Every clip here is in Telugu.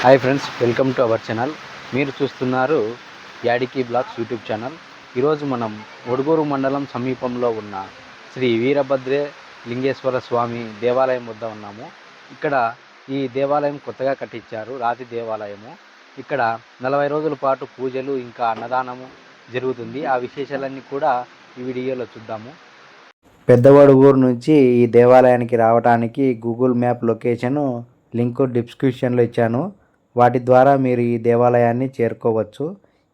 Hi friends welcome to our channel. మీరు చూస్తున్నారు యాడికి బ్లాగ్స్ యూట్యూబ్ ఛానల్. ఈరోజు మనం ఒడుగూరు మండలం సమీపంలో ఉన్న శ్రీ వీరభద్రే లింగేశ్వర స్వామి దేవాలయం వద్ద ఉన్నాము. ఇక్కడ ఈ దేవాలయం కొత్తగా కట్టించారు రాతి దేవాలయము. ఇక్కడ నలభై రోజుల పాటు పూజలు ఇంకా అన్నదానము జరుగుతుంది. ఆ విశేషాలన్నీ కూడా ఈ వీడియోలో చూద్దాము. పెద్దవడుగూరు నుంచి ఈ దేవాలయానికి రావడానికి గూగుల్ మ్యాప్ లొకేషను లింక్ డిస్క్రిప్షన్లో ఇచ్చాను. వాటి ద్వారా మీరు ఈ దేవాలయాన్ని చేరుకోవచ్చు.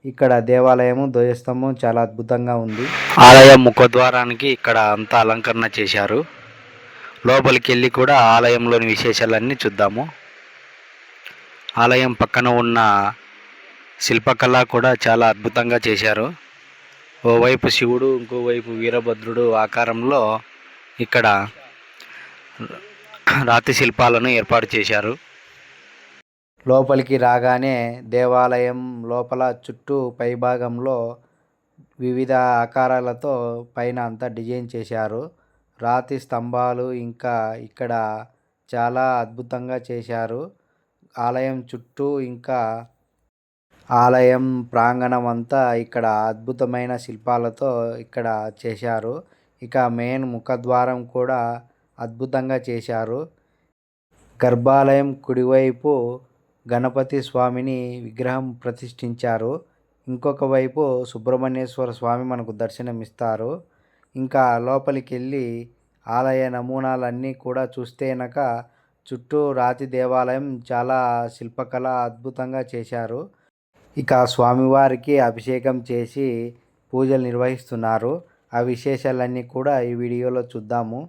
ఇక్కడ దేవాలయము ధ్వజస్తంభం చాలా అద్భుతంగా ఉంది. ఆలయం ముఖద్వారానికి ఇక్కడ అంతా అలంకరణ చేశారు. లోపలికి వెళ్ళి కూడా ఆలయంలోని విశేషాలన్నీ చూద్దాము. ఆలయం పక్కన ఉన్న శిల్పకళ కూడా చాలా అద్భుతంగా చేశారు. ఓవైపు శివుడు ఇంకోవైపు వీరభద్రుడు ఆకారంలో ఇక్కడ రాతి శిల్పాలను ఏర్పాటు చేశారు. లోపలికి రాగానే దేవాలయం లోపల చుట్టూ పైభాగంలో వివిధ ఆకారాలతో పైన అంతా డిజైన్ చేశారు. రాతి స్తంభాలు ఇంకా ఇక్కడ చాలా అద్భుతంగా చేశారు. ఆలయం చుట్టూ ఇంకా ఆలయం ప్రాంగణం అంతా ఇక్కడ అద్భుతమైన శిల్పాలతో ఇక్కడ చేశారు. ఇక మెయిన్ ముఖద్వారం కూడా అద్భుతంగా చేశారు. గర్భాలయం కుడివైపు గణపతి స్వామిని విగ్రహం ప్రతిష్ఠించారు. ఇంకొక వైపు సుబ్రహ్మణ్యేశ్వర స్వామి మనకు దర్శనమిస్తారు. ఇంకా లోపలికి వెళ్ళి ఆలయ నమూనాలన్నీ కూడా చూస్తేనక చుట్టూ రాతి దేవాలయం చాలా శిల్పకళ అద్భుతంగా చేశారు. ఇక స్వామివారికి అభిషేకం చేసి పూజలు నిర్వహిస్తున్నారు. ఆ విశేషాలన్నీ కూడా ఈ వీడియోలో చూద్దాము.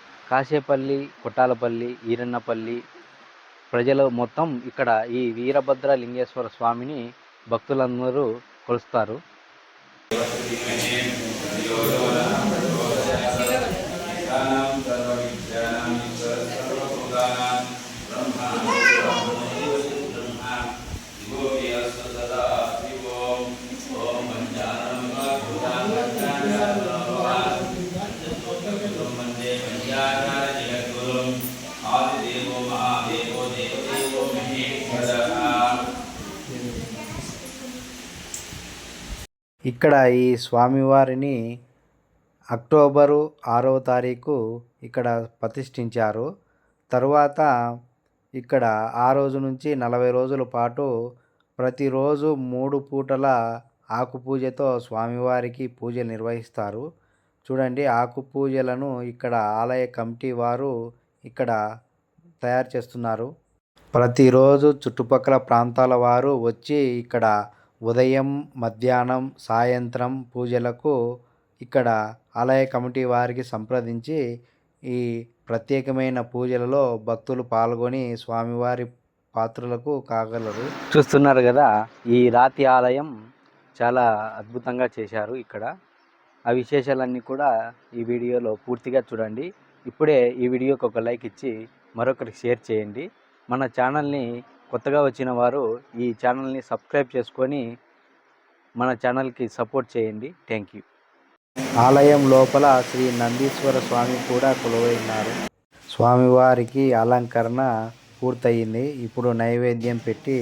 కాసేపల్లి కొట్టాలపల్లి ఈరన్నపల్లి ప్రజలు మొత్తం ఇక్కడ ఈ వీరభద్ర లింగేశ్వర స్వామిని భక్తులందరూ కొలుస్తారు. ఇక్కడ ఈ స్వామివారిని అక్టోబరు ఆరవ తారీఖు ఇక్కడ ప్రతిష్ఠించారు. తరువాత ఇక్కడ ఆ రోజు నుంచి నలభై రోజుల పాటు ప్రతిరోజు మూడు పూటల ఆకు పూజతో స్వామివారికి పూజలు నిర్వహిస్తారు. చూడండి ఆకు పూజలను ఇక్కడ ఆలయ కమిటీ వారు ఇక్కడ తయారు చేస్తున్నారు. ప్రతిరోజు చుట్టుపక్కల ప్రాంతాల వారు వచ్చి ఇక్కడ ఉదయం మధ్యాహ్నం సాయంత్రం పూజలకు ఇక్కడ ఆలయ కమిటీ వారికి సంప్రదించి ఈ ప్రత్యేకమైన పూజలలో భక్తులు పాల్గొని స్వామివారి పాత్రలకు కాగలరు. చూస్తున్నారు కదా ఈ రాతి ఆలయం చాలా అద్భుతంగా చేశారు ఇక్కడ. ఆ విశేషాలన్నీ కూడా ఈ వీడియోలో పూర్తిగా చూడండి. ఇప్పుడే ఈ వీడియోకి ఒక లైక్ ఇచ్చి మరొకరికి షేర్ చేయండి. మన ఛానల్ని కొత్తగా వచ్చిన వారు ఈ ఛానల్ని సబ్స్క్రైబ్ చేసుకొని మన ఛానల్కి సపోర్ట్ చేయండి. Thank you. ఆలయం లోపల శ్రీ నందీశ్వర స్వామి కూడా కొలువైనారు. స్వామివారికి అలంకరణ పూర్తయింది. ఇప్పుడు నైవేద్యం పెట్టి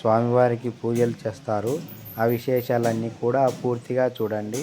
స్వామివారికి పూజలు చేస్తారు. ఆ విశేషాలన్నీ కూడా పూర్తిగా చూడండి.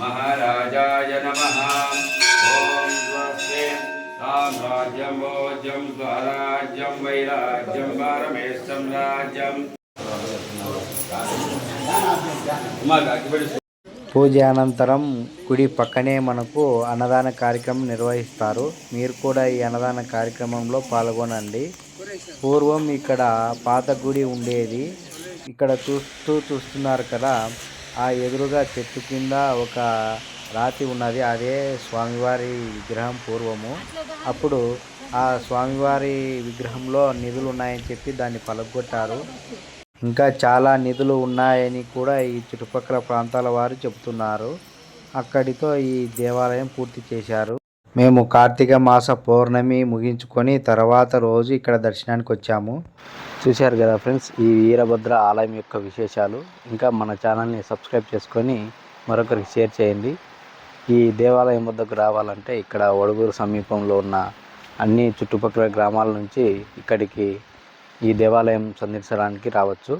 महाराजाय नमः ॐ स्वस्ते ఓం రాజాయ రాజాయ. ప్రసయ్య సాయినే పూజ అనంతరం గుడి పక్కనే మనకు అన్నదాన కార్యక్రమం నిర్వహిస్తారు. మీరు కూడా ఈ అన్నదాన కార్యక్రమంలో పాల్గొనండి. పూర్వం ఇక్కడ పాత గుడి ఉండేది. ఇక్కడ చూస్తూ చూస్తున్నారు కదా ఆ ఎదురుగా చెట్టు కింద ఒక రాతి ఉన్నది. అదే స్వామివారి విగ్రహం పూర్వము. అప్పుడు ఆ స్వామివారి విగ్రహంలో నిధులు ఉన్నాయని చెప్పి దాన్ని పలగొట్టారు. ఇంకా చాలా నిధులు ఉన్నాయని కూడా ఈ చుట్టుపక్కల ప్రాంతాల వారు చెబుతున్నారు. అక్కడితో ఈ దేవాలయం పూర్తి చేశారు. మేము కార్తీక మాస పౌర్ణమి ముగించుకొని తర్వాత రోజు ఇక్కడ దర్శనానికి వచ్చాము. చూశారు కదా ఫ్రెండ్స్ ఈ వీరభద్ర ఆలయం యొక్క విశేషాలు. ఇంకా మన ఛానల్ని సబ్స్క్రైబ్ చేసుకొని మరొకరికి షేర్ చేయండి. ఈ దేవాలయం వద్దకు రావాలంటే ఇక్కడ ఒడుగురు సమీపంలో ఉన్న అన్ని చుట్టుపక్కల గ్రామాల నుంచి ఇక్కడికి ఈ దేవాలయం సందర్శించడానికి రావచ్చు.